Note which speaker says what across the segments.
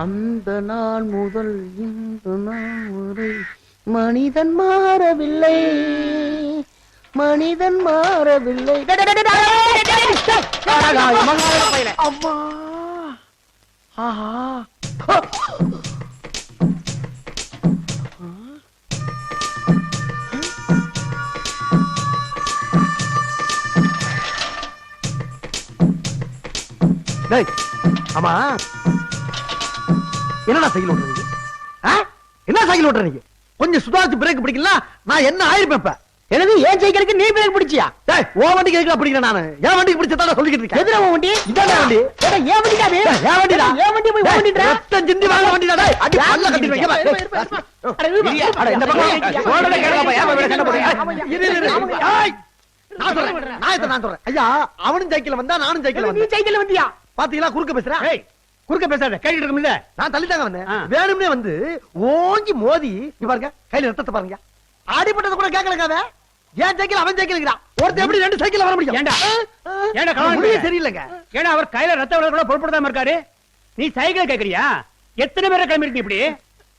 Speaker 1: அந்த நாள் முதல் இந்த நாள் வரை மனிதன் மாறவில்லை மனிதன் மாறவில்லை
Speaker 2: அம்மா ஆஹா ஆமா என்னடா சைக்கிள் ஓட்டுறீங்க? என்ன சைக்கிள் ஓட்டுறீங்க கொஞ்சம் சுதாரிச்சு பிரேக் பிடிக்கல நான் என்ன ஆயிருப்பேன் இப்ப?
Speaker 1: எனது ஏன் சைக்கிளுக்கு நீ பிரேக் பிடிச்சியா?
Speaker 2: டேய் ஓ வண்டிக்கு எதுக்குடா பிடிக்கிறேன் நானு? என் வண்டிக்கு பிடிச்சதா சொல்லிக்கிட்டு இருக்கேன்.
Speaker 1: உன் வண்டி?
Speaker 2: இதானே வண்டி.
Speaker 1: ஏடா, ஏன் வண்டிடா அது?
Speaker 2: டேய், என் வண்டிடா.
Speaker 1: ஏன் வண்டி போய்
Speaker 2: டேய்,
Speaker 1: ஓட்டிட்டு
Speaker 2: ரத்தம் சிந்தி வாங்க வண்டிடா டேய். அடி பல்ல டேய்,
Speaker 1: இருப்பா.
Speaker 2: ஓ,
Speaker 1: அட,
Speaker 2: இந்த பக்கம் சொல்றதை கேளுங்கப்பா, ஏன் இப்படி சண்டை போடுறீங்க? இரு, இரு. ஏய், நான் சொல்றேன், நான் இதை நான் சொல்றேன். ஐயா, அவனும் சைக்கிள் வந்தா நானும் சைக்கிள்
Speaker 1: நீ
Speaker 2: வந்தேன்.
Speaker 1: சைக்கிள் வந்தியா?
Speaker 2: பாத்தீங்களா குறுக்க பேசுறேன்?
Speaker 3: குறுக்க பேசாத கேட்டுட்டு இருக்கும்ல
Speaker 2: நான் தள்ளி தாங்க வந்தேன். வேணும்னே வந்து ஓங்கி மோதி பாருங்க கையில ரத்தத்தை பாருங்க. அடிபட்டது கூட கேட்கலங்க அவன். ஏன் சைக்கிள் அவன் சைக்கிள் ஒருத்தன் எப்படி ரெண்டு சைக்கிள் வர முடியும்?
Speaker 3: ஏன்டா?
Speaker 2: முடியே
Speaker 3: பையன்?
Speaker 2: சரியில்லைங்க.
Speaker 3: ஏன்னா அவர் கையில ரத்த விட கூட பொருட்படுத்தாம இருக்காரு? நீ சைக்கிள் கேக்குறியா? எத்தனை பேரை கிளம்பிருக்கீங்க இப்படி?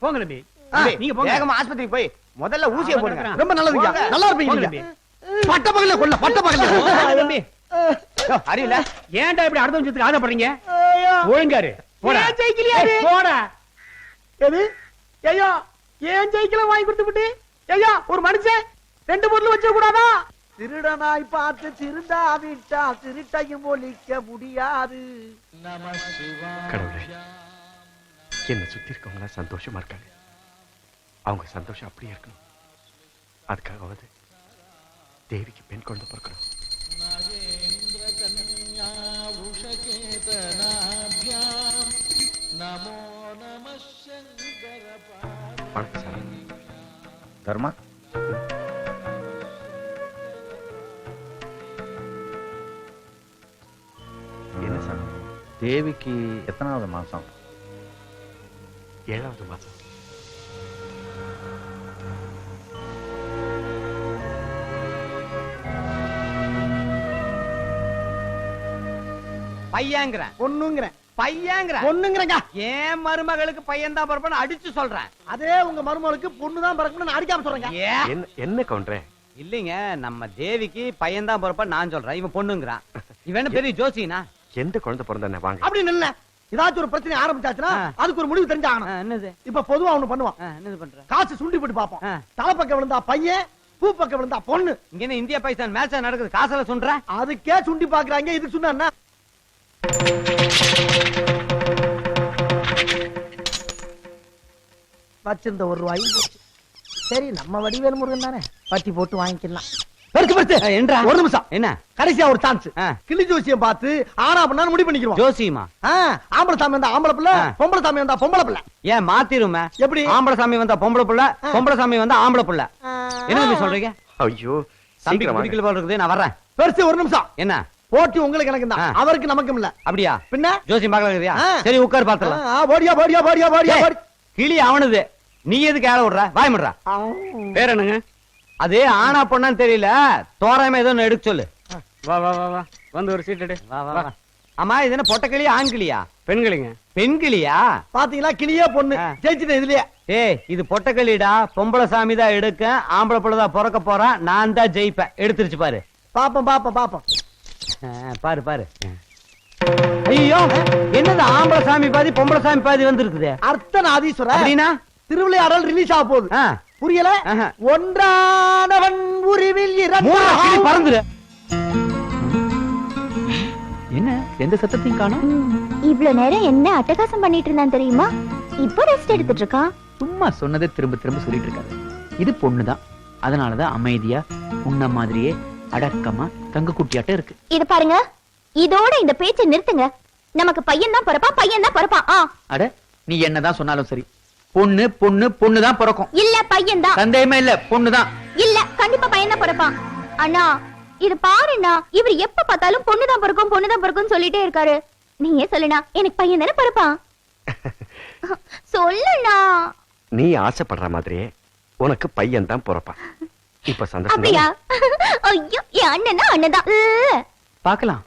Speaker 3: போங்க தம்பி. நீங்க போங்க.
Speaker 4: வேகமா ஆஸ்பத்திரிக்கு போய் முதல்ல ஊசியை போடுங்க.
Speaker 2: ரொம்ப நல்லதுங்க.
Speaker 4: போங்க.
Speaker 2: நல்லா இருப்பீங்க. பட்ட பகல்ல கொல்ல பட்ட
Speaker 3: போங்க தம்பி.
Speaker 4: அறியல
Speaker 3: ஏன்டா இப்படி அடுத்த நிமிஷத்துக்கு ஆசைப்படுறீங்க ஒழுங்காரு. போடா? ஏய், போடா.
Speaker 1: எது? ஐயா. ஏன் சைக்கிள வாங்கி கொடுத்து விட்டு? ஐயா ஒரு மனுஷன் ரெண்டு பொருள் வச்ச கூடாதா?
Speaker 2: திருடனாய் பார்த்து திருந்தா விட்டா திருட்டையும் ஒழிக்க முடியாது.
Speaker 5: கடவுளே என்னை சுத்தி இருக்கவங்க சந்தோஷமா இருக்காங்க. அவங்க சந்தோஷம் அப்படியே இருக்கணும். அதுக்காகவாது தேவிக்கு பெண் குழந்தை பிறக்கணும். சார்
Speaker 4: தர்மா
Speaker 5: என்ன சார்?
Speaker 4: தேவிக்கு எத்தனாவது மாசம்?
Speaker 5: ஏழாவது மாசம்.
Speaker 4: பையங்கிறேன்.
Speaker 1: பொண்ணுங்கிறேன்.
Speaker 4: பையங்கிறேன்
Speaker 1: பொண்ணுங்கிறங்க
Speaker 4: ஏன் மருமகளுக்கு பையன் தான் பிறப்பன்னு அடிச்சு சொல்றேன்
Speaker 2: அதே உங்க மருமகளுக்கு பொண்ணு தான் பிறக்கணும்னு நான் அடிக்காம சொல்றேங்க
Speaker 4: ஏ?
Speaker 5: என்ன என்ன கவுண்டரே?
Speaker 4: இல்லைங்க நம்ம தேவிக்கு பையன் தான் பிறப்பன்னு நான் சொல்றேன். இவன் பொண்ணுங்கிறான். இவன் என்ன பெரிய ஜோசினா
Speaker 5: எந்த குழந்தை பிறந்த வாங்க.
Speaker 2: அப்படி இல்ல ஏதாச்சும் ஒரு பிரச்சனை ஆரம்பிச்சாச்சுன்னா. அதுக்கு ஒரு முடிவு தெரிஞ்சாகணும்.
Speaker 4: என்னது?
Speaker 2: இப்ப பொதுவா ஒண்ணு பண்ணுவான்
Speaker 4: என்னது பண்ற?
Speaker 2: காசு சுண்டி போட்டு பாப்போம். தலைப்பக்கம் விழுந்தா பையன் பூ பக்கம் விழுந்தா பொண்ணு.
Speaker 4: இங்க என்ன இந்தியா பாகிஸ்தான் மேட்சா நடக்குது? காசுல சொல்ற
Speaker 2: அதுக்கே சுண்டி பாக்குறாங்க இதுக்கு சொன்னா? வச்சிருந்த ஒரு ரூபாய் போச்சு. சரி நம்ம வடிவேல் முருகன் தானே? பட்டி போட்டு வாங்கிக்கலாம். பெருசு பெருசு
Speaker 4: என்றா
Speaker 2: ஒரு நிமிஷம்.
Speaker 4: என்ன?
Speaker 2: கடைசியா ஒரு சான்ஸ். கிளி ஜோசியம் பார்த்து ஆனா பண்ணான்னு முடிவு பண்ணிக்கிறோம்
Speaker 4: ஜோசியமா?
Speaker 2: ஆம்பளை சாமி வந்தா ஆம்பளை பிள்ளை. பொம்பளை சாமி வந்தா பொம்பளை பிள்ளை.
Speaker 4: ஏன் மாத்திருமே?
Speaker 2: எப்படி?
Speaker 4: ஆம்பளை சாமி வந்தா பொம்பளை புள்ள. பொம்பளை சாமி வந்தா ஆம்பளை புள்ள. என்ன தம்பி சொல்றீங்க?
Speaker 5: ஐயோ வாங்க.
Speaker 4: பிடிக்கல போல இருக்குது நான் வர்றேன்.
Speaker 2: பெருசு ஒரு நிமிஷம்.
Speaker 4: என்ன?
Speaker 2: போட்டி உங்களுக்கு எனக்கு தான். அவருக்கு நமக்கும் இல்ல.
Speaker 4: அப்படியா?
Speaker 2: பின்ன?
Speaker 4: இருக்குதியா
Speaker 2: ஆ.
Speaker 4: சரி உட்கார்
Speaker 2: போடியா போடியா போடியா போடியா போடி
Speaker 4: கிளி அவனுது. நீ எதுக்கு ஏழ விடுற? வாய் முடுற.
Speaker 3: பேர் என்னங்க?
Speaker 4: அது ஆனா பொண்ணான்னு தெரியல. தோராயமா ஏதோ ஒண்ணு எடுக்க சொல்லு.
Speaker 3: வா வா வா வா. வந்து ஒரு சீட் எடு.
Speaker 4: வா வா வா. ஆமா இது என்ன பொட்டை கிளியா ஆண் கிளியா?
Speaker 3: பெண்களுங்க.
Speaker 4: பெண் கிளியா?
Speaker 2: பாத்தீங்களா கிளியே பொண்ணு. ஜெயிச்சிட்டேன் இதுலயே.
Speaker 4: ஏய் இது பொட்டை கிளிடா? பொம்பளை சாமி தான் எடுக்க ஆம்பளை புள்ள தான் பிறக்க போறான் நான் தான் ஜெயிப்பேன். எடுத்துருச்சு பாரு.
Speaker 2: பாப்போம் பாப்போம் பாப்போம்.
Speaker 4: பாரு பாரு. ஐயோ என்னது ஆம்பளை சாமி பாதி பொம்பளை சாமி பாதி வந்திருக்குது?
Speaker 2: அர்த்தநாதீஸ்வரர்.
Speaker 4: அப்படின்னா?
Speaker 2: திருவிளையாடல் ரிலீஸ் ஆக போகுது.
Speaker 4: ஆ,
Speaker 2: புரியல?
Speaker 4: ஆஹா.
Speaker 2: ஒன்றானவன் உருவில்
Speaker 4: மூணு கிளி பறந்துரு.
Speaker 6: என்ன? எந்த சத்தத்தையும் காணோம்?
Speaker 7: இவ்வளவு நேரம் என்ன அட்டகாசம் பண்ணிட்டு இருந்தான் தெரியுமா? இப்போ ரெஸ்ட் எடுத்துட்டு இருக்கான்.
Speaker 6: சும்மா சொன்னதை திரும்ப திரும்ப சொல்லிட்டு இருக்காரு இது பொண்ணுதான். அதனாலதான் அமைதியா உன்ன மாதிரியே அடக்கமா தங்க குட்டியாட்ட இருக்கு.
Speaker 7: இது பாருங்க. இதோட இந்த பேச்சை நிறுத்துங்க. நமக்கு பையன் தான் பிறப்பான் பையன் தான் பிறப்பான் ஆ.
Speaker 6: அட நீ என்னதான் சொன்னாலும் சரி. பொண்ணு பொண்ணு பொண்ணு தான் பிறக்கும்.
Speaker 7: இல்ல பையன் தான்
Speaker 6: சந்தேகமே இல்ல பொண்ணுதான்.
Speaker 7: இல்ல கண்டிப்பா பையன் தான் பிறப்பான் அண்ணா இது பாருண்ணா. இவர் எப்ப பார்த்தாலும் பொண்ணுதான் பிறக்கும் பொண்ணுதான் பிறக்கும் சொல்லிட்டே இருக்காரு. நீங்க சொல்லுண்ணா எனக்கு பையன் தானே பிறப்பான் சொல்லுண்ணா.
Speaker 5: நீ ஆசைப்படுற மாதிரியே உனக்கு பையன் தான் பிறப்பான். இப்ப சந்தோஷம்
Speaker 7: அப்படியா? ஐயோ என் அண்ணனா அண்ணதான்.
Speaker 6: பார்க்கலாம்.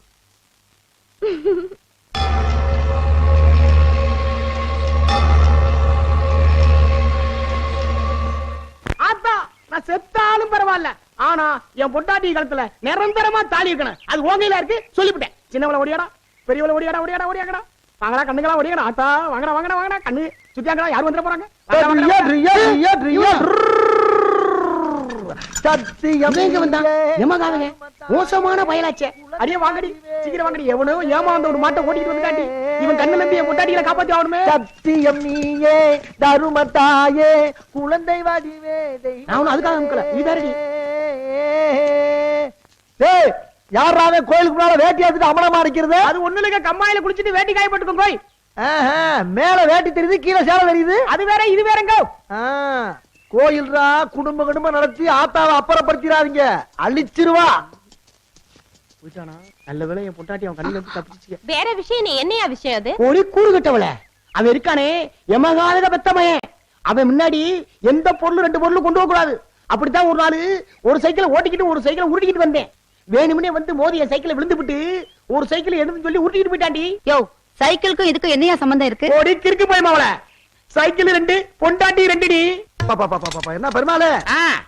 Speaker 1: ஆத்தா நான் செத்தாலும் பரவாயில்ல. ஆனா என் பொட்டாட்டி காலத்துல நிரந்தரமா தாலி இருக்கணும். அது ஓங்கையில இருக்கு சொல்லிவிட்டேன். சின்னவள ஓடியாடா பெரியவள ஓடியாடா ஓடியாடா ஓடியாடா. வாங்கடா கண்ணுங்களா ஓடியாடா. ஆத்தா வாங்கடா வாங்கடா வாங்கடா. கண்ணு சுத்தியாங்கடா யார் வந்துட போறாங்க?
Speaker 2: சத்தியம்
Speaker 1: எங்க வந்தான் எமகாதங்க மோசமான பயலாச்சே. அடியே வாங்கடி. சீக்கிரம் வாங்கடி. எவனோ ஏமாந்த ஒரு மாட்டை ஓட்டிட்டு வந்து காட்டி இவன் கண்ணு நம்பி என் பொட்டாட்டிகளை காப்பாத்தி ஆகணுமே.
Speaker 2: சத்தியம் நீயே தருமத்தாயே குழந்தை வடிவே
Speaker 1: நான்
Speaker 2: டேய் யாராவே கோயிலுக்கு முன்னால வேட்டி எடுத்துட்டு அமலமா அடிக்கிறது
Speaker 1: அது ஒண்ணு இல்லைங்க. கம்மாயில குளிச்சிட்டு வேட்டி காய போட்டுக்கோங்க
Speaker 2: மேல வேட்டி தெரியுது கீழே சேலை தெரியுது.
Speaker 1: அது வேற இது வேறங்க.
Speaker 2: கோயில்ரா குடும்ப குடும்பம் நடத்தி ஆத்தாவை அப்புறப்படுத்திடாதீங்க. அழிச்சிருவா.
Speaker 1: நல்ல என் பொட்டாட்டி அவன் கண்ணுல இருந்து தப்பிச்சு
Speaker 8: வேற விஷயம் நீ என்னையா விஷயம் அது?
Speaker 1: ஒரு கூறு கட்டவள. அவன் இருக்கானே எமகாத பெத்தமையன் அவன் முன்னாடி எந்த பொருள் ரெண்டு பொருள் கொண்டு போக கூடாது அப்படித்தான் ஒரு நாள் ஒரு சைக்கிளை ஓட்டிக்கிட்டு ஒரு சைக்கிளை உருட்டிக்கிட்டு வந்தேன். வேணும்னே வந்து மோதி என் சைக்கிளை விழுந்து விட்டு ஒரு சைக்கிள் எதுன்னு சொல்லி உருட்டிக்கிட்டு போயிட்டாண்டி
Speaker 8: யோ சைக்கிளுக்கும் இதுக்கும் என்னையா சம்பந்தம் இருக்கு?
Speaker 1: ஓடி கிறுக்கு போய் மாவள சைக்கிள் ரெண்டு பொண்டாட்டி ரெண்டுடி.
Speaker 2: பாப்பா பாப்பா பாப்பா என்ன பெருமாளே?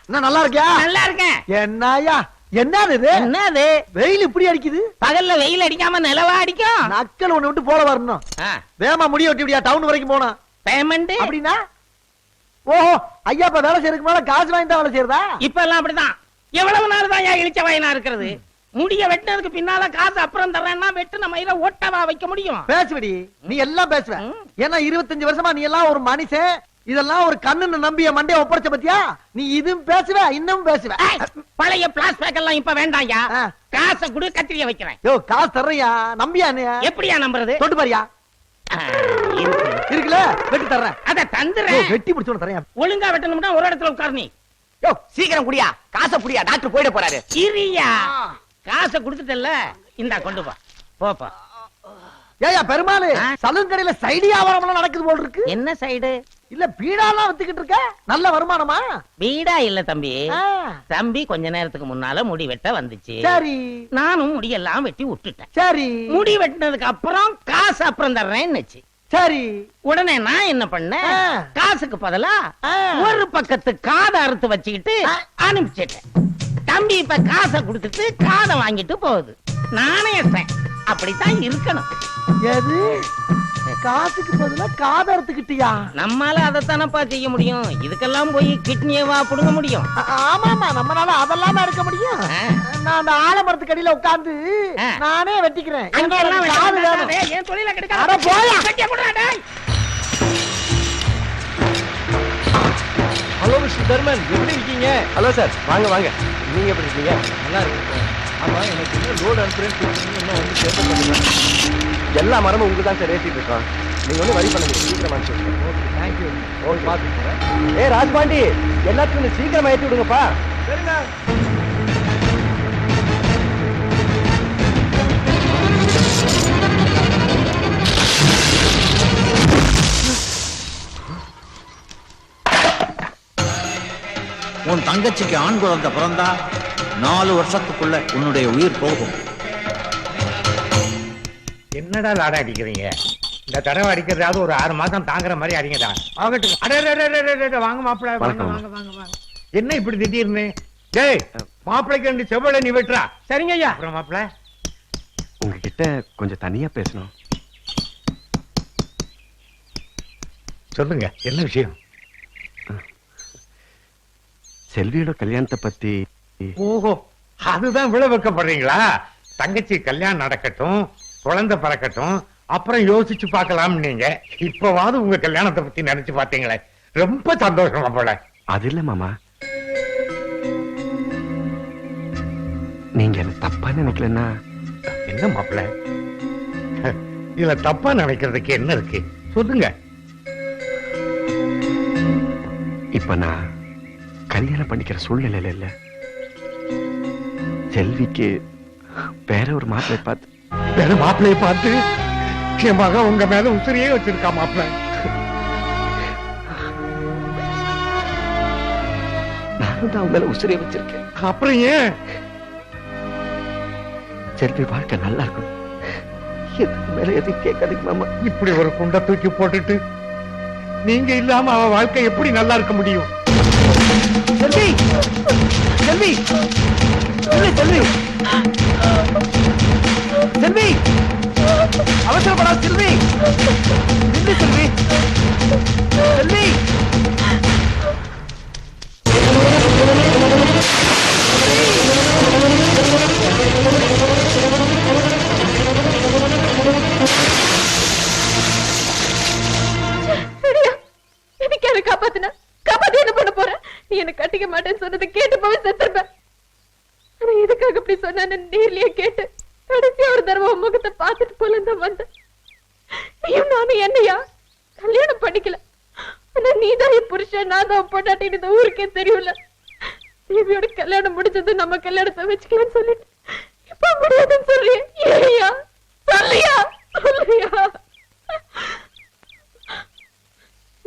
Speaker 2: என்ன நல்லா இருக்கியா?
Speaker 9: நல்லா இருக்கேன்
Speaker 2: என்னயா என்னது இது?
Speaker 9: என்னது?
Speaker 2: வெயில் இப்படி அடிக்குது?
Speaker 9: பகல்ல வெயில் அடிக்காம நிலவா அடிக்கும்?
Speaker 2: நக்கல் ஒண்ணு விட்டு போல வரணும். வேமா முடி வெட்டி விடியா டவுன் வரைக்கும் போனா.
Speaker 9: பேமெண்ட்
Speaker 2: அப்படின்னா? ஓஹோ ஐயா இப்ப வேலை செய்யறதுக்கு மேல காசு வாங்கி தான் வேலை செய்யறதா?
Speaker 9: இப்ப எல்லாம் அப்படிதான். எவ்வளவு நாள் தான் ஏன் இழிச்ச வயனா இருக்கிறது? முடிய வெட்டினதுக்கு பின்னால காசு அப்புறம் தர்றேன்னா வெட்டு நம்ம இதை ஓட்டவா வைக்க முடியும்?
Speaker 2: பேசுவடி. நீ எல்லாம் பேசுவ. ஏன்னா இருபத்தஞ்சு வருஷமா நீ எல்லாம் ஒரு மனுஷன். இதெல்லாம் ஒரு கண்ணுன்னு நம்பிய மண்டைய ஒப்படைச்ச பத்தியா? நீ இதுவும் பேசுவ இன்னும் பேசுவ.
Speaker 9: பழைய பிளாஸ்பேக் எல்லாம் இப்ப வேண்டாம்யா. காசை கொடு கத்திரிய வைக்கிறேன்.
Speaker 2: யோ காசு தர்றியா நம்பியா
Speaker 9: எப்படியா நம்புறது?
Speaker 2: தொட்டு பாரியா. இருக்குல்ல? வெட்டி தர்றேன்.
Speaker 9: அத தந்துறேன்
Speaker 2: வெட்டி பிடிச்சு தரேன்
Speaker 9: ஒழுங்கா வெட்டணும்னா ஒரு இடத்துல உட்கார் நீ.
Speaker 6: யோ சீக்கிரம் குடியா. காசை புடியா. டாக்டர் போயிட போறாரு.
Speaker 9: இரியா. காசை கொடுத்துட்டல்ல. இந்தா கொண்டு போ. போப்பா
Speaker 2: ஏயா பெருமாளு. சலூன் கடையில சைடு வியாபாரம் நடக்குது போல் இருக்கு.
Speaker 9: என்ன சைடு?
Speaker 2: இல்ல பீடாலாம் வித்துக்கிட்டு இருக்க? நல்ல வருமானமா?
Speaker 9: வீடா இல்ல தம்பி. தம்பி கொஞ்ச நேரத்துக்கு முன்னால முடி வெட்ட வந்துச்சு.
Speaker 2: சரி.
Speaker 9: நானும் முடியெல்லாம் வெட்டி விட்டுட்டேன்
Speaker 2: சரி.
Speaker 9: முடி வெட்டினதுக்கு அப்புறம் காசு அப்புறம் தர்றேன்னுச்சு.
Speaker 2: சரி.
Speaker 9: உடனே நான் என்ன பண்ணேன். காசுக்கு பதிலா. ஒரு பக்கத்து காதை அறுத்து வச்சுக்கிட்டு. அனுப்பிச்சிட்டேன். தம்பி இப்ப காசை கொடுத்துட்டு காதை வாங்கிட்டு போகுது. நாணயத்தேன் அப்படித்தான் இருக்கணும்.
Speaker 2: எது? காசுக்கு பதிலா காதறத்துக்கிட்டியா?
Speaker 9: நம்மால அதைத்தானப்பா செய்ய முடியும். இதுக்கெல்லாம் போய் கிட்னியவா புடுங்க முடியும்.
Speaker 2: ஆமாமா நம்மளால அதெல்லாம் இருக்க முடியும். நான் அந்த ஆலமரத்துக்கு அடியில உட்கார்ந்து. நானே வெட்டிக்கிறேன்.
Speaker 9: என் தொழில கெடுக்காத. டேய்.
Speaker 5: Hello mister Dharman. எப்படி இருக்கீங்க? Hello sir. வாங்க வாங்க. நீங்க எப்படி இருக்கீங்க? நல்லா இருக்கு ஆமா எனக்கு என்ன லோடு அனுப்புறேன்னு சொல்லிட்டு இன்னும் வந்து சேர்த்து பண்ணுங்க எல்லா மரமும் உங்களுக்கு தான் சார் ஏற்றிட்டு இருக்கோம். நீங்க வந்து வரி பண்ணுங்க சீக்கிரமா ஓகே தேங்க்யூ ஓகே பார்த்து ஏ ராஜ்பாண்டி எல்லாத்துக்கும் கொஞ்சம் சீக்கிரமா ஏற்றி விடுங்கப்பா. சரிங்க
Speaker 10: உன் தங்கச்சிக்கு ஆண் குழந்தை பிறந்தா நாலு வருஷத்துக்குள்ள உன்னுடைய உயிர் போகும்.
Speaker 3: என்னடா லாடம் அடிக்கிறீங்க? இந்த தடவை அடிக்கிறதாவது ஒரு ஆறு மாசம் தாங்குற மாதிரி அடிங்கடா ஆகட்டும் அடே, வாங்க மாப்பிள வாங்க என்ன இப்படி திடீர்னு? டேய் மாப்பிளைக்கு ரெண்டு செவ்வளை நீ வெட்டுறா.
Speaker 1: சரிங்க ஐயா.
Speaker 3: அப்புறம் மாப்பிள?
Speaker 5: உங்ககிட்ட கொஞ்சம் தனியா பேசணும்.
Speaker 3: சொல்லுங்க என்ன விஷயம்?
Speaker 5: செல்வியோட கல்யாணத்தை பத்தி
Speaker 3: ஓஹோ அதுதான் விழ வைக்கப்படுறீங்களா தங்கச்சி கல்யாணம் நடக்கட்டும் குழந்தை பிறக்கட்டும் அப்புறம் யோசிச்சு பார்க்கலாம் நீங்க. இப்பவாவது உங்க கல்யாணத்தை பத்தி நினைச்சு பாத்தீங்களே ரொம்ப சந்தோஷமா போல.
Speaker 5: அது இல்ல மாமா. நீங்க என்ன தப்பா நினைக்கலன்னா?
Speaker 3: என்ன மாப்பிள இதுல தப்பா நினைக்கிறதுக்கு என்ன இருக்கு? சொல்லுங்க.
Speaker 5: இப்ப நான் கல்யாணம் பண்ணிக்கிற சூழ்நிலையில இல்ல. செல்விக்கு வேற ஒரு மாப்பிள்ளை பார்த்து
Speaker 3: வேற மாப்பிளைய பார்த்து என் மகன் உங்க மேல உசிரியே வச்சிருக்கா மாப்பிள
Speaker 5: நானும் தான் உங்களை உசிரியை வச்சிருக்கேன்.
Speaker 3: அப்புறம் ஏன்?
Speaker 5: செல்வி வாழ்க்கை நல்லா இருக்கும். எதுக்கு மேல எதையும் கேட்காதீங்க மாமா.
Speaker 3: இப்படி ஒரு குண்டை தூக்கி போட்டுட்டு நீங்க இல்லாம அவ வாழ்க்கை எப்படி நல்லா இருக்க முடியும்?
Speaker 2: செல்வி!
Speaker 8: புருஷன் நான் தான் பொண்டாட்டின்னு இந்த ஊருக்கே தெரியும்ல. தேவியோட கல்யாணம் முடிஞ்சது நம்ம கல்யாணத்தை வச்சுக்கலாம்னு சொல்லிட்டு. இப்ப முடியாதுன்னு சொல்றியே ஏய்யா சொல்லியா சொல்லியா.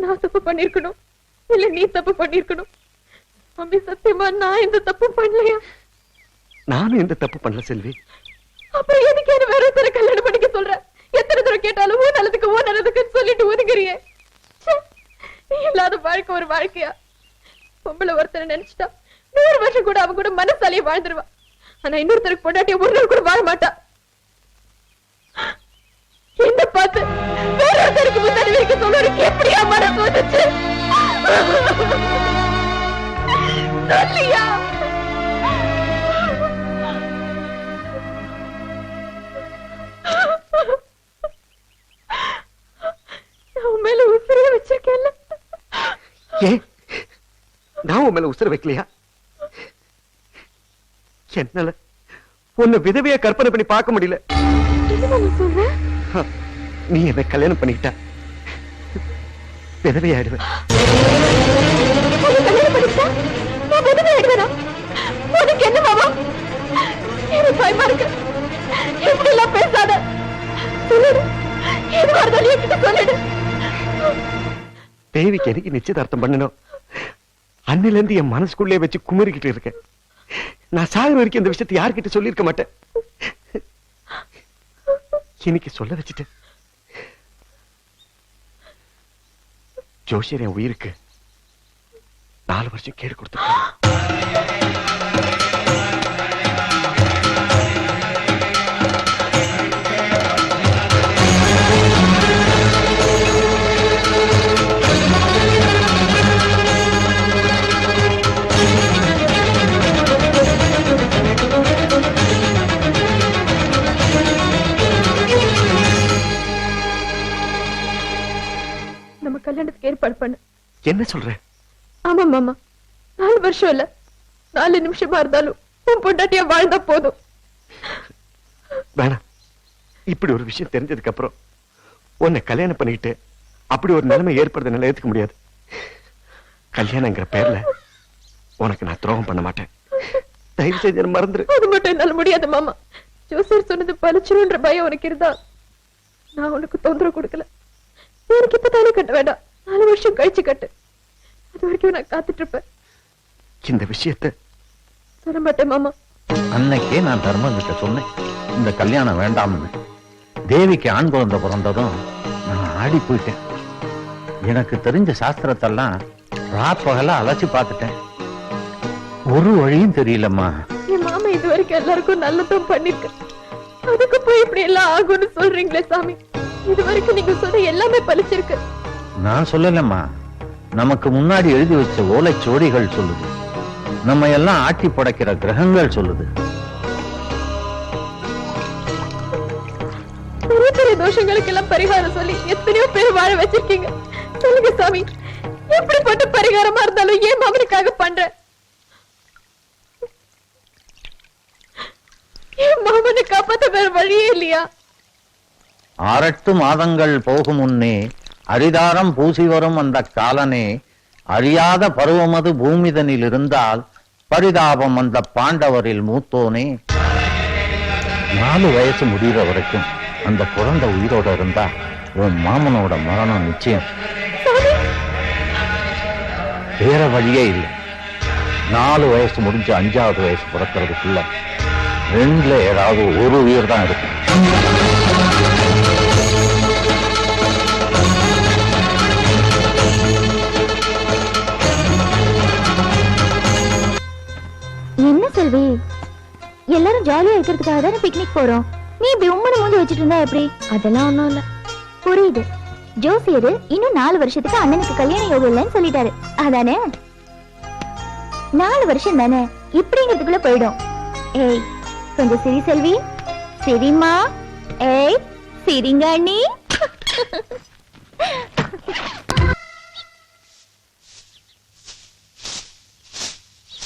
Speaker 8: நான் தப்பு பண்ணிருக்கணும். இல்ல நீ தப்பு பண்ணிருக்கணும். மம்மி சத்தியமா நான் எந்த தப்பு பண்ணலையா?
Speaker 5: நானும் எந்த தப்பு பண்ணல செல்வி.
Speaker 8: அப்புறம் எதுக்கு என்ன வேற ஒருத்தரை கல்யாணம் பண்ணிக்க சொல்ற? எத்தனை தடவை கேட்டாலும் ஓ நல்லதுக்கு ஓ நல்லதுக்குன்னு சொல்லிட்டு ஒதுங்குறியே. இல்லாத வாழ்க்கை ஒரு வாழ்க்கையா? பொம்பளை ஒருத்தரை நினைச்சிட்டா நூறு வருஷம் கூட அவ கூட மனசாலையை வாழ்ந்துருவா. ஆனா இன்னொருத்தருக்கு பொண்டாட்டிய ஒரு நாள் கூட வாழ மாட்டா. என்ன பார்த்து வேற ஒருத்தருக்கு முன்னாடி வைக்க எப்படியா மனசு வந்துச்சு? சொல்லியா? உன் மேல
Speaker 5: உசுர வைக்கலையா? என்னால உன்னை விதவையா கற்பனை பண்ணி பார்க்க முடியல.
Speaker 8: நீ
Speaker 5: என்ன கல்யாணம் பண்ணிக்கிட்டா. விதவையாயிடுவேன்
Speaker 8: உன்னை கல்யாணம் பண்ணிக்கிட்டா? நான் விதவை ஆயிடுவேனா? உனக்கு என்ன மாமா? எனக்கு பயமா இருக்கு. இப்படி எல்லாம் பேசாத. சொல்லிடு. எதுவா இருந்தாலும் என்கிட்ட சொல்லிடு.
Speaker 5: தேவிக்கு எனக்கு நிச்சயதார்த்தம் பண்ணணும்? அன்னில இருந்து என் மனசுக்குள்ளே வச்சு குமரிக்கிட்டு இருக்கேன். நான் சாகுற வரைக்கும் இந்த விஷயத்தை யார்கிட்ட சொல்லியிருக்க மாட்டேன்? இன்னைக்கு சொல்ல வச்சுட்டேன். ஜோஷியர் என் உயிருக்கு நாலு வருஷம் கேடு
Speaker 8: கொடுத்து
Speaker 5: என்ன சொல்ற?
Speaker 8: ஆமா மாமா. நாலு வருஷம் இல்ல. நாலு நிமிஷமா இருந்தாலும் உன் பொண்டாட்டியா வாழ்ந்தா போதும்.
Speaker 5: வேணாம். இப்படி ஒரு விஷயம் தெரிஞ்சதுக்கு அப்புறம் உன்னை கல்யாணம் பண்ணிக்கிட்டு அப்படி ஒரு நிலைமை ஏற்படுறத என்னால ஏத்துக்க முடியாது. கல்யாணங்கிற பேர்ல உனக்கு நான் துரோகம் பண்ண மாட்டேன். தயவு செஞ்சு மறந்துரு.
Speaker 8: அது மட்டும் என்னால முடியாது மாமா. ஜோசர் சொன்னது பலிச்சிருன்ற பயம் உனக்கு இருந்தா நான் உனக்கு தொந்தரவு கொடுக்கல. எனக்கு இப்ப தானே கட்ட வேண்டாம். நாலு வருஷம் கழிச்சு கட்டு. அது வரைக்கும் நான் காத்துட்டு இருப்பேன்
Speaker 5: இந்த விஷயத்தை
Speaker 8: சொல்ல மாட்டேன் மாமா.
Speaker 10: அன்னைக்கே நான் தர்மம் கிட்ட சொன்னேன். இந்த கல்யாணம் வேண்டாம்னு. தேவிக்கு ஆண் குழந்தை பிறந்ததும் நான் ஆடி போயிட்டேன். எனக்கு தெரிஞ்ச சாஸ்திரத்தெல்லாம் ராப்பகலா அலைச்சு பார்த்துட்டேன். ஒரு வழியும் தெரியலம்மா.
Speaker 8: என் மாமா இது வரைக்கும் எல்லாருக்கும் நல்லதும் பண்ணிருக்கு. அதுக்கு போய் இப்படி எல்லாம் ஆகும்னு சொல்றீங்களே சாமி. இது வரைக்கும் நீங்க சொன்ன எல்லாமே பலிச்சிருக்கு
Speaker 10: நான் சொல்லலம்மா. நமக்கு முன்னாடி எழுதி வச்ச ஓலைச்சுவடிகள் சொல்லுது. நம்ம எல்லாம் ஆட்டி படைக்கிற கிரகங்கள் சொல்லுது.
Speaker 8: பெரிய பெரிய தோஷங்களுக்கு எல்லாம் பரிகாரம் சொல்லி எத்தனையோ பேர் வாழ வச்சிருக்கீங்க. சொல்லுங்க சாமி. எப்படிப்பட்ட பரிகாரமா இருந்தாலும் ஏன் மாமனுக்காக பண்ற? என் மாமனை காப்பாத்த வேற வழியே இல்லையா?
Speaker 10: ஆறெட்டு மாதங்கள் போகும் முன்னே அரிதாரம் பூசி வரும் அந்த காலனே அறியாத பருவமது பூமிதனில் இருந்தால் பரிதாபம் அந்த பாண்டவரில் மூத்தோனே. நாலு வயசு முடிகிற வரைக்கும் அந்த குழந்தை உயிரோட இருந்தா உன் மாமனோட மரணம் நிச்சயம். வேற வழியே இல்லை. நாலு வயசு முடிஞ்சு அஞ்சாவது வயசு பிறக்கிறதுக்குள்ள ரெண்டுல ஏதாவது ஒரு உயிர் தான் இருக்கும் செல்வி
Speaker 7: எல்லாரும் ஜாலியா இருக்கிறதுக்காக தானே பிக்னிக் போறோம். நீ இப்படி உம்மனை மூஞ்சி வச்சுட்டு இருந்தா எப்படி? அதெல்லாம் ஒண்ணும் இல்ல. புரியுது. ஜோசியர் இன்னும் நாலு வருஷத்துக்கு அண்ணனுக்கு கல்யாண யோகம் இல்லைன்னு சொல்லிட்டாரு. அதானே? நாலு வருஷம் தானே? இப்படிங்கிறதுக்குள்ள போயிடும். ஏய் கொஞ்சம் சிரி செல்வி. சிரிமா ஏய் சிரிங்க அண்ணி.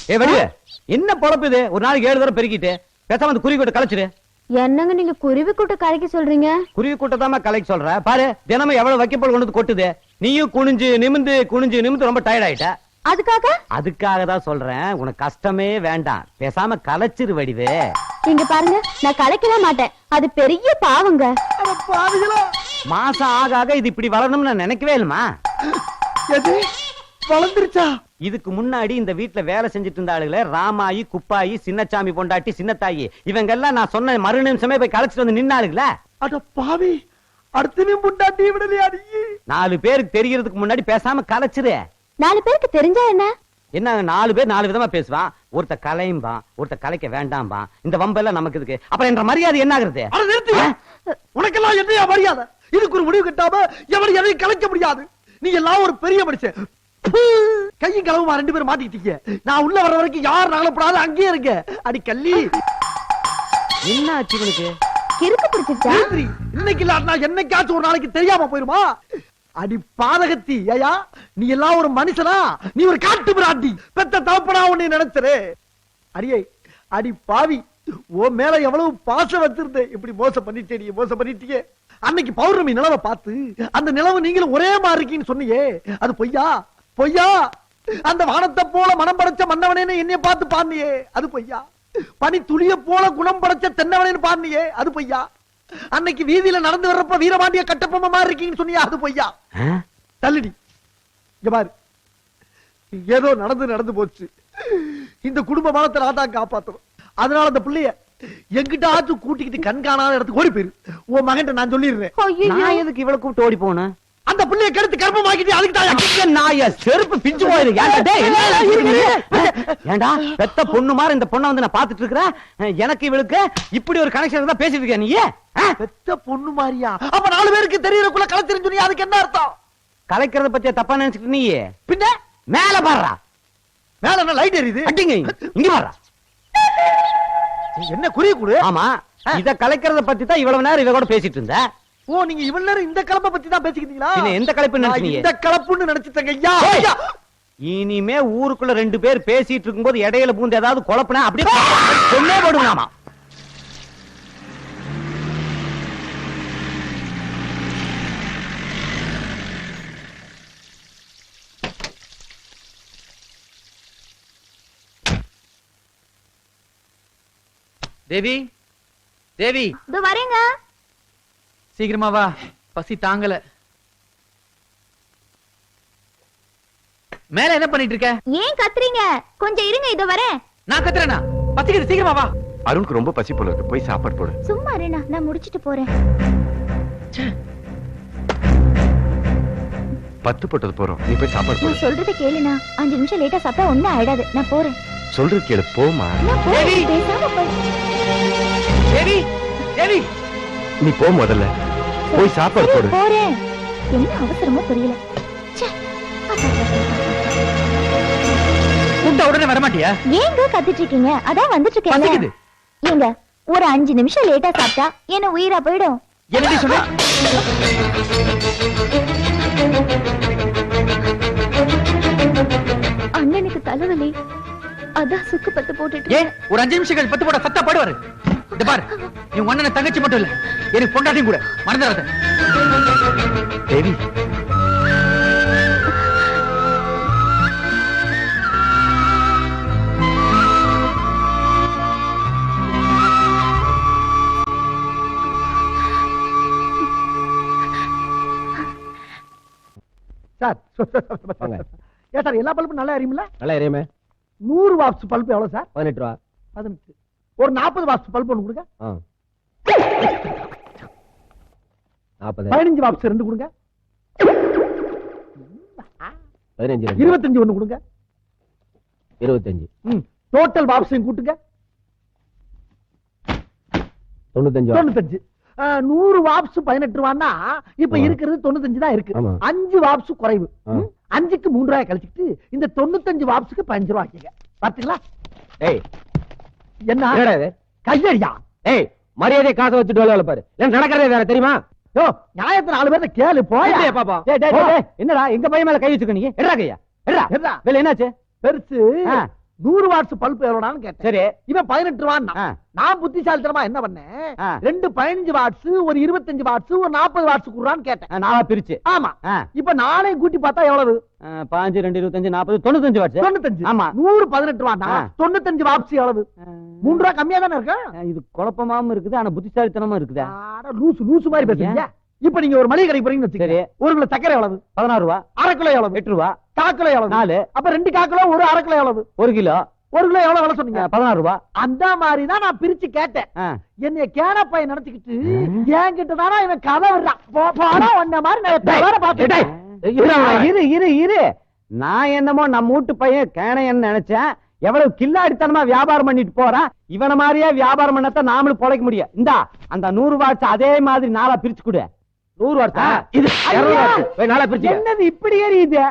Speaker 4: ஏ வடிவே. என்ன பொழப்பு இது? ஒரு நாளைக்கு ஏழு தடவை பெருக்கிட்டு பேசாம அந்த குருவி கூட்ட கலைச்சிரு.
Speaker 7: என்னங்க நீங்க குருவி கூட்ட கரைக்க சொல்றீங்க?
Speaker 4: குருவி கூட்டத்தாம கலைக்கு சொல்ற. பாரு தினமும் எவ்வளவு வைக்கப்பல் கொண்டு வந்து கொட்டுது. நீயும் குனிஞ்சு நிமிந்து குனிஞ்சு நிமிந்து ரொம்ப டயர்ட் ஆயிட்ட.
Speaker 7: அதுக்காக?
Speaker 4: அதுக்காக தான் சொல்றேன். உனக்கு கஷ்டமே வேண்டாம். பேசாம கலைச்சிரு வடிவே.
Speaker 7: இங்க பாருங்க நான் கலைக்கவே மாட்டேன். அது பெரிய பாவங்க.
Speaker 4: மாசம் ஆக ஆக இது இப்படி வளரணும்னு நான் நினைக்கவே இல்லமா
Speaker 2: வளர்ந்துருச்சா?
Speaker 4: இதுக்கு முன்னாடி இந்த வீட்ல வேலை செஞ்சுட்டு இருந்த ஆளுகளை ராமாயி குப்பாயி சின்னச்சாமி பொண்டாட்டி சின்னத்தாயி இவங்க எல்லாம் நான் சொன்ன மறு நிமிஷமே போய் கலைச்சிட்டு வந்து நின்னாளுங்களே.
Speaker 2: அட பாவி அடுத்து நீ முண்டாட்டி விடலையா நீ?
Speaker 4: நாலு பேருக்கு தெரியறதுக்கு முன்னாடி பேசாம கலைச்சிரு.
Speaker 7: நாலு பேருக்கு தெரிஞ்சா என்ன?
Speaker 4: என்ன நாலு பேர் நாலு விதமா பேசுவான். ஒருத்த கலையும்பான் ஒருத்த கலைக்க வேண்டாம்பான். இந்த வம்பெல்லாம் நமக்கு இதுக்கு அப்புறம் என்ற மரியாதை என்ன ஆகுறது?
Speaker 2: அட நிறுத்து! உனக்கெல்லாம் என்னையா மரியாதை? இதுக்கு ஒரு முடிவு கட்டாம எவனை எதையும் கலைக்க முடியாது. நீ எல்லாம் ஒரு பெரிய மனுஷன். கையும் களவுமா ரெண்டு பேரும் மாட்டிக்கிட்டீங்க. நான் உள்ள வர வரைக்கும் யார் நகலப்படாத அங்கேயே இருங்க. அடி கள்ளி.
Speaker 4: என்ன ஆச்சு இவனுக்கு
Speaker 7: கிறுக்கு பிடிச்சிருச்சா.
Speaker 2: இன்னைக்கு இல்லாட்டினா என்னைக்காச்சும் ஒரு நாளைக்கு தெரியாம போயிருமா? அடி பாதகத்தி ஏயா நீ எல்லாம் ஒரு மனுஷனா? நீ ஒரு காட்டு பிராண்டி பெத்த தவப்பனா உன்னை நினைச்சரே. அடியே அடி பாவி. உன் மேல எவ்வளவு பாசம் வச்சிருந்தேன். இப்படி மோசம் பண்ணிட்டே நீ மோசம் பண்ணிட்டியே அன்னைக்கு பௌர்ணமி நிலவை பார்த்து அந்த நிலவு நீங்களும் ஒரே மாதிரி இருக்கீன்னு சொன்னியே. அது பொய்யா? பொய்யா? அந்த வானத்தை போல மனம் படைச்ச மன்னவனேன்னு என்னைய பார்த்து பாண்டியே அது பொய்யா? பனி துளிய போல குணம் படைச்ச தென்னவனேன்னு பாண்டியே அது பொய்யா? அன்னைக்கு வீதியில நடந்து வர்றப்ப வீரபாண்டிய கட்டப்பொம்மை மாதிரி இருக்கீங்கன்னு சொன்னியா அது பொய்யா? தள்ளுடி. இங்க பாரு. ஏதோ நடந்து நடந்து போச்சு. இந்த குடும்ப மானத்தை நான் தான் காப்பாத்தணும். அதனால அந்த பிள்ளைய எங்கிட்ட ஆச்சு கூட்டிக்கிட்டு கண் காணாத இடத்துக்கு ஓடி போயிரு. உன் மகன் நான் சொல்லிடுறேன்.
Speaker 4: நான் எதுக்கு இவ்வளவு கூப்பிட்டு ஓடி போனேன்
Speaker 2: அந்த பிள்ளைய கெடுத்து கர்ப்பமாக்கிட்டு அதுக்கு தான்
Speaker 4: நாய செருப்பு பிஞ்சு போயிரு? ஏன்டா பெத்த பொண்ணு மாதிரி இந்த பொண்ணை வந்து நான் பாத்துட்டு இருக்கிறேன்? எனக்கு இவளுக்கு இப்படி ஒரு கனெக்ஷன் இருந்தா பேசிட்டு இருக்கியா நீ? ஆ?
Speaker 2: பெத்த பொண்ணு மாதிரியா? அப்ப நாலு பேருக்கு தெரியறக்குள்ள கலத்திருந்து சொன்னீங்க அதுக்கு என்ன அர்த்தம்?
Speaker 4: கலைக்கிறத பத்தியா தப்பா நினைச்சுக்கிட்டு நீ?
Speaker 2: பின்ன?
Speaker 4: மேல பாடுறா
Speaker 2: மேல என்ன லைட் எரியுது?
Speaker 4: அட்டிங்க இங்க. பாடுறா
Speaker 2: என்ன குறிய கொடு?
Speaker 4: ஆமா. இத கலைக்கிறத பத்தி தான் இவ்வளவு நேரம் இவ கூட பேசிட்டு இருந்த.
Speaker 2: ஓ நீங்க இவ்வளவு நேரம் இந்த கலப்பை பத்தி தான் பேசிக்கிட்டீங்களா?
Speaker 4: எந்த கலப்புன்னு
Speaker 2: நான்
Speaker 4: நினைச்சீங்க?
Speaker 2: இந்த கலப்புன்னு நினைச்சிட்டேங்க. ஐயா.
Speaker 4: இனிமே ஊருக்குள்ள ரெண்டு பேர் பேசிட்டு இருக்கும்போது இடையில பூந்து ஏதாவது குழப்பினா அப்படியே கொன்னே போடுவாமா
Speaker 6: தேவி தேவி.
Speaker 7: வரேங்க.
Speaker 6: சீக்கிரமா வா. பசி தாங்கல. மேல என்ன பண்ணிட்டு இருக்க?
Speaker 7: ஏன் கத்துறீங்க? கொஞ்சம் இருங்க இதோ வரேன்.
Speaker 6: நான் கத்துறேனா? பசிக்குது சீக்கிரமா வா.
Speaker 5: அருணுக்கு ரொம்ப பசி போல இருக்கு. போய் சாப்பாடு போடு.
Speaker 7: சும்மா இருண்ணா நான் முடிச்சிட்டு போறேன்.
Speaker 5: பத்து போட்டது போறோம். நீ போய் சாப்பாடு போடு.
Speaker 7: நான் சொல்றத கேளுண்ணா. அஞ்சு நிமிஷம் லேட்டா சாப்பிட்டா ஒண்ணும் ஆயிடாது. நான் போறேன்.
Speaker 5: சொல்றது கேளு போமா
Speaker 7: நான் போறேன்! பேசாம போய்
Speaker 6: தேவி. தேவி.
Speaker 5: நீ போ முதல்ல. போய் சாப்பாடு போடு.
Speaker 7: போறேன். என்ன அவசரமோ தெரியல.
Speaker 6: கூப்பிட்ட உடனே வரமாட்டியா?
Speaker 7: ஏங்க கத்திட்டு இருக்கீங்க அதான் வந்துட்டு. இருக்கேன் ஏங்க ஒரு அஞ்சு நிமிஷம் லேட்டா சாப்பிட்டா என்ன உயிரா போயிடும்?
Speaker 6: என்னடி சொன்ன?
Speaker 7: அண்ணனுக்கு தலைவலி. அதான் சுக்கு பத்து போட்டுட்டு.
Speaker 6: ஒரு அஞ்சு நிமிஷம் கழிச்சு பத்து போட சத்தா பாடுவாரு. பாரு. நீ அண்ணனை தங்கச்சி மட்டும் இல்ல. எனக்கு பொண்டாட்டியும் கூட. மறந்துடாத.
Speaker 5: தேவி.
Speaker 2: சார் ஏன் சார் எல்லா பல்பும் நல்லா எரியுமில்ல
Speaker 4: நல்லா எரியுமே.
Speaker 2: நூறு வாட்ஸ் பல்பு எவ்வளவு சார்?
Speaker 4: பதினெட்டு ரூபா.
Speaker 2: பதினெட்டு. ஒரு நாற்பது வாட்ஸ் பல்பு ஒன்று கொடுங்க. பதினஞ்சு வாட்ஸ் ரெண்டு கொடுங்க. இருபத்தஞ்சு ஒண்ணு கொடுங்க.
Speaker 4: இருபத்தஞ்சு.
Speaker 2: டோட்டல் வாப்ஸையும் கூட்டுங்க.
Speaker 5: தொண்ணூத்தஞ்சு
Speaker 2: தொண்ணூத்தஞ்சு. நூறு வாப்ஸ் பதினெட்டு ரூபான்னா இப்ப. இருக்கிறது தொண்ணூத்தஞ்சு தான் இருக்கு. அஞ்சு வாப்ஸ் குறைவு? அஞ்சுக்கு மூன்று ரூபாய் கழிச்சுட்டு இந்த தொண்ணூத்தஞ்சு வாப்ஸுக்கு பதினஞ்சு ரூபாய் பாத்தீங்களா? என்ன? கையடியா?
Speaker 5: டேய் மரியாதை காசை வச்சுட்டு வேலை பாரு நடக்கிறதே வேற தெரியுமா?
Speaker 2: யோ. நியாயத்தை நாலு பேர்த்த கேளு போயா.
Speaker 5: பாப்பா?
Speaker 4: என்னடா எங்க பையன் மேல கை வச்சுக்க நீங்க? எட்ரா கையா? என்னாச்சு?
Speaker 2: பெருசு. நூறு வாட்ஸ் பல்ப் எவ்வளவுனாலும் கேட்டேன்.
Speaker 4: சரி.
Speaker 2: இவன் பதினெட்டு ரூபான்னா
Speaker 4: ஆ.
Speaker 2: நான் புத்திசாலித்தனமா என்ன பண்ணேன். ரெண்டு பதினஞ்சு வாட்ஸ் ஒரு இருபத்தஞ்சு வாட்ஸ் ஒரு நாற்பது வாட்ஸ் குடுறான்னு கேட்டேன்.
Speaker 4: நாலா பிரிச்சு.
Speaker 2: ஆமா. இப்ப நானே கூட்டி பார்த்தா எவ்வளவு?
Speaker 4: பாஞ்சு ரெண்டு இருபத்தஞ்சு நாற்பது தொண்ணூத்தஞ்சு வாட்ஸ்.
Speaker 2: தொண்ணூத்தஞ்சு.
Speaker 4: ஆமா.
Speaker 2: நூறு பதினெட்டு
Speaker 4: ஆ.
Speaker 2: தொண்ணூத்தஞ்சு வாட்ஸ் எவ்வளவு? மூன்று ரூபா கம்மியா தானே இருக்கா
Speaker 4: இது குழப்பமாவும் இருக்குது ஆனா புத்திசாலித்தனமா இருக்குதா.
Speaker 2: லூசு லூசு மாதிரி பேசுறீங்க. இப்ப நீங்க ஒரு மளிகை கடைக்கு போறீங்கன்னு
Speaker 4: சரி.
Speaker 2: ஒரு கிலோ சக்கரை எவ்வளவு?
Speaker 4: பதினாறு ரூபா.
Speaker 2: அரை கிலோ எவ்வளவு?
Speaker 4: எட்டு ரூபா.
Speaker 2: கால் கிலோ எவ்வளவு?
Speaker 4: நாலு.
Speaker 2: அப்ப ரெண்டு கால் கிலோ ஒரு அரை கிலோ எவ்வளவு?
Speaker 4: ஒரு கிலோ.
Speaker 2: ஒரு கிலோ எவ்வளவு விலை சொன்னீங்க?
Speaker 4: பதினாறு ரூபா.
Speaker 2: அந்த மாதிரி தான் நான் பிரிச்சு கேட்டேன். என்னைய கேன பையன் நினைச்சுக்கிட்டு என்கிட்ட தானா இவன் கதை விடுறான். போ- போடா உன்ன மாதிரி நான்.
Speaker 4: இரு, இரு இரு இரு நான் என்னமோ நம்ம வீட்டு பையன் கேனையன்னு நினைச்சேன். எவ்வளவு கில்லாடித்தனமா வியாபாரம் பண்ணிட்டு போறான் இவன மாதிரியே வியாபாரம் பண்ணத்தான் நாமளும் பொழைக்க முடியும். இந்தா அந்த நூறு வாட்ஸ் அதே மாதிரி நாளா பிரிச்சு கொடு.
Speaker 5: நூறு
Speaker 4: ஆ.
Speaker 5: இது நாளா பிரிச்சு
Speaker 2: என்னது இப்படி எரியுது?